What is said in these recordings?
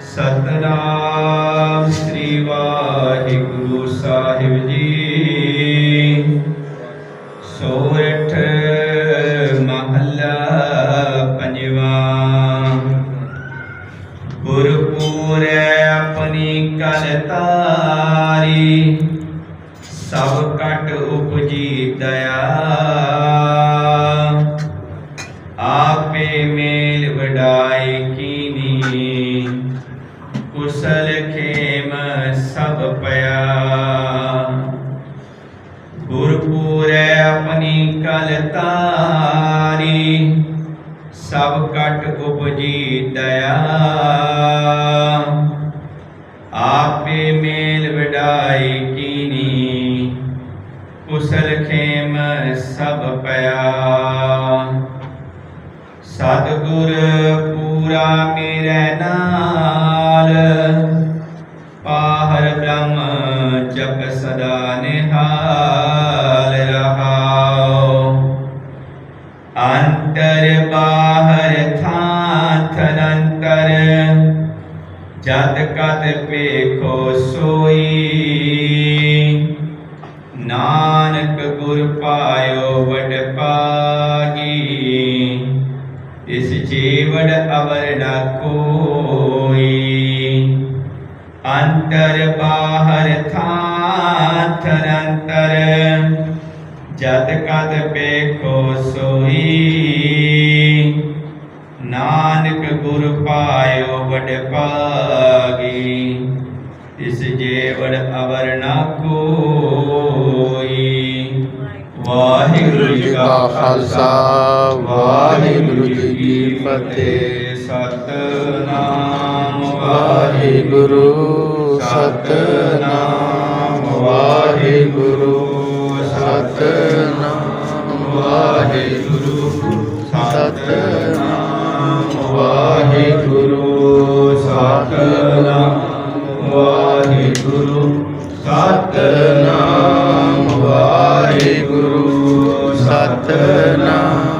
ਸਤਨਾਮ ਸ੍ਰੀ ਵਾਹਿਗੁਰੂ ਸਾਹਿਬ ਜੀ। ਸੋਰਠ ਮਹੱਲਾ ਪੰਜਵਾ। ਗੁਰਪੂਰੈ ਆਪਣੀ ਕਲ ਤਾਰੀ। ਸਭ ਕਟ ਉਪਜੀ ਦਇਆ। ਕੁਸਲ ਖੇਮ ਸਭ ਪਿਆ ਗੁਰਪੂਰੈ ਆਪਣੀ ਕਲ ਤਾਰੀ ਸਭ ਕਟ ਉਪਜੀ ਦਇਆ ਆਪੇ ਮੇਲ ਵਿਡਾਈ ਕੀਨੀ ਕੁਸਲ ਖੇਮ ਸਭ ਪਿਆ ਸਤਿਗੁਰ ਪੂਰਾ ਮੇਰੇ ਨਾਲ لك سدى نهال رہاؤ انتر باہر تھان تھن انتر جد کت پیکھو سوئی ਨਾਨਕ ਗੁਰ ਪਾਇਓ ਵਡ ਪਾਗੀ ਇਸ ਜੀਵਨ ਅਵਰ ਨਾ ਕੋਈ ਅੰਤਰ ਬਾਹਰ ਥਾਂ ਥਨੰਤਰ ਜਦ ਕਦ ਪੇਖੋ ਸੋਈ। ਨਾਨਕ ਗੁਰ ਪਾਇਓ ਵਡ ਪਾਗੀ ਇਸ ਜੀਵੜ ਅਵਰ ਨ ਕੋਈ। ਵਾਹਿਗੁਰੂ ਜੀ ਕਾ ਖਾਲਸਾ। ਵਾਹਿਗੁਰੂ ਜੀ ਕੀ ਫਤਿਹ ਸਤਨਾਮ ਵਾਹਿਗੁਰੂ ਸਤਨਾਮ ਵਾਹਿਗੁਰੂ ਸਤਨਾਮ ਵਾਹਿਗੁਰੂ ਸਤਨਾਮ ਵਾਹਿਗੁਰੂ ਸਤਨਾਮ ਵਾਹਿਗੁਰੂ ਸਤਨਾਮ ਵਾਹਿਗੁਰੂ ਸਤਨਾਮ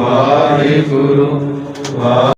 ਵਾਹਿਗੁਰੂ ਵਾਹਿਗੁਰੂ